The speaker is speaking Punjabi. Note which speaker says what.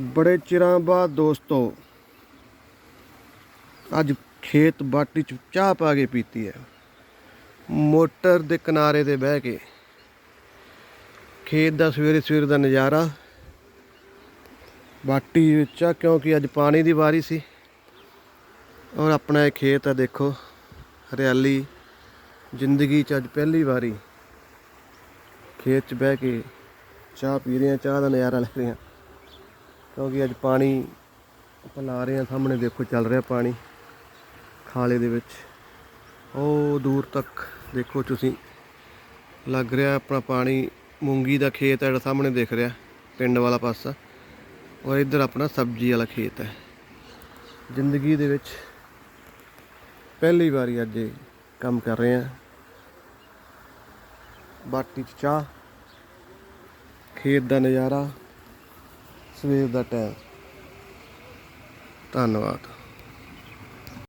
Speaker 1: ਬੜੇ ਚਿਰਾਂ ਬਾਅਦ ਦੋਸਤੋ, ਅੱਜ ਖੇਤ ਬਾਟੀ ਚ ਚਾਹ ਪਾ ਕੇ ਪੀਤੀ ਹੈ। ਮੋਟਰ ਦੇ ਕਿਨਾਰੇ ਤੇ ਬਹਿ ਕੇ ਖੇਤ ਦਾ ਸਵੇਰੇ ਸਵੇਰ ਦਾ ਨਜ਼ਾਰਾ, ਬਾਟੀ ਵਿੱਚ ਆ, ਕਿਉਂਕਿ ਅੱਜ ਪਾਣੀ ਦੀ ਵਾਰੀ ਸੀ। ਔਰ ਆਪਣਾ ਇਹ ਖੇਤ ਆ, ਦੇਖੋ, ਹਰਿਆਲੀ, ਜ਼ਿੰਦਗੀ ਚ ਅੱਜ ਪਹਿਲੀ ਵਾਰੀ ਖੇਤ ਚ ਬਹਿ ਕੇ ਚਾਹ ਪੀ ਰਹੇ ਹਾਂ, ਚਾਹ ਦਾ ਨਜ਼ਾਰਾ ਲੈ ਰਹੇ ਹਾਂ। ਕਿਉਂਕਿ ਅੱਜ ਪਾਣੀ ਆਪਾਂ ਲਾ ਰਹੇ ਹਾਂ, ਸਾਹਮਣੇ ਦੇਖੋ ਚੱਲ ਰਿਹਾ ਪਾਣੀ ਖਾਲੇ ਦੇ ਵਿੱਚ। ਉਹ ਦੂਰ ਤੱਕ ਦੇਖੋ ਤੁਸੀਂ, ਲੱਗ ਰਿਹਾ ਆਪਣਾ ਪਾਣੀ ਮੂੰਗੀ ਦਾ ਖੇਤ ਹੈ ਜਿਹੜਾ ਸਾਹਮਣੇ ਦਿਖ ਰਿਹਾ, ਪਿੰਡ ਵਾਲਾ ਪਾਸਾ। ਔਰ ਇੱਧਰ ਆਪਣਾ ਸਬਜ਼ੀ ਵਾਲਾ ਖੇਤ ਹੈ। ਜ਼ਿੰਦਗੀ ਦੇ ਵਿੱਚ ਪਹਿਲੀ ਵਾਰੀ ਅੱਜ ਇਹ ਕੰਮ ਕਰ ਰਹੇ ਹਾਂ। ਬਾਟੀ ਚ ਚਾਹ, ਖੇਤ ਦਾ ਨਜ਼ਾਰਾ ਸਵੇਰ ਦਾ ਟਾਈਮ। ਧੰਨਵਾਦ।